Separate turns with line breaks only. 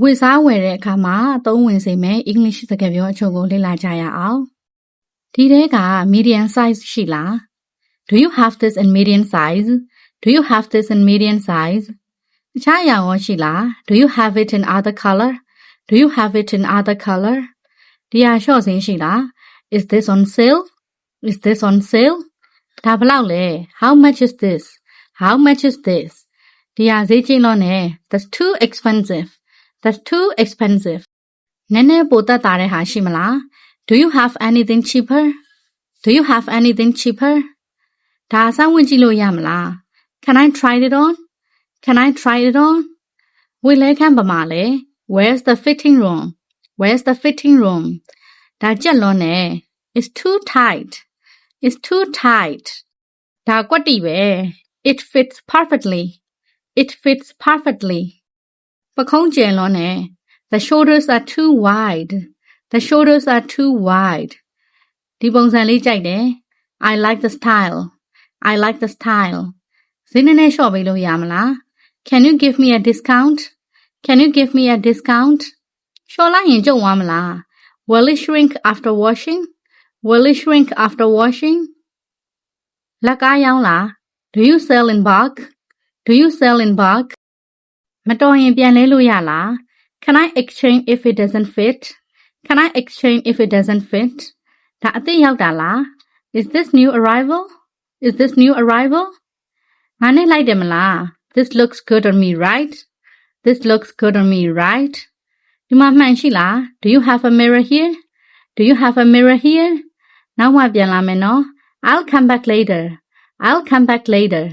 ဝတ်စားဝယ်တဲ့အခါမှာအသုံးဝင်စေမယ့် English စကားပြောအချို့ကိုလေ့လာကြရအောင်ဒီထဲက medium size ရှိလား Do you have this in medium size Do you have this in medium size တခြားအရာရောရှိလား Do you have it in other color Do you have it in other color ဒီဟာရှော့စင်းရှိလား Is this on sale Is this on sale ဒါဘယ်လောက်လဲ How much is this How much is this ဒီဟာဈေးကြီးလို့ ਨੇ That's too expensive That's too expensive နည်းနည်းပိုသက်သာတဲ့ဟာရှိမလား Do you have anything cheaper Do you have anything cheaper ဒါအဆန်းဝင်ကြည့်လို့ရမလား Can I try it on Can I try it on ဝေလဲခန့်ပမာလဲ Where's the fitting room Where's the fitting room ဒါကြက်လွန်းနေ It's too tight It's too tight ဒါကွက်တီပဲ It fits perfectly It fits perfectly ပခုံးကျယ်လွန်းနေ The shoulders are too wide The shoulders are too wide ဒီပုံစံလေးကြိုက်တယ် I like the style I like the style ဈေးနည်းနည်းလျှော့ပေးလို့ရမလား Can you give me a discount Can you give me a discount လျှော့လိုက်ရင်ကျုံသွားမလား Will it shrink after washing Will it shrink after washing လက်ကားရောင်းလား Do you sell in bulk Do you sell in bulk မတော်ရင်ပြန်လဲလို့ရလား Can I exchange if it doesn't fit Can I exchange if it doesn't fit ဒါအသစ်ရောက်တာလား Is this new arrival Is this new arrival ငါနဲ့လိုက်တယ်မလား This looks good on me right This looks good on me right ဒီမှာမှန်ရှိလား Do you have a mirror here Do you have a mirror here နောက်မှပြန်လာမယ်နော် I'll come back later I'll come back later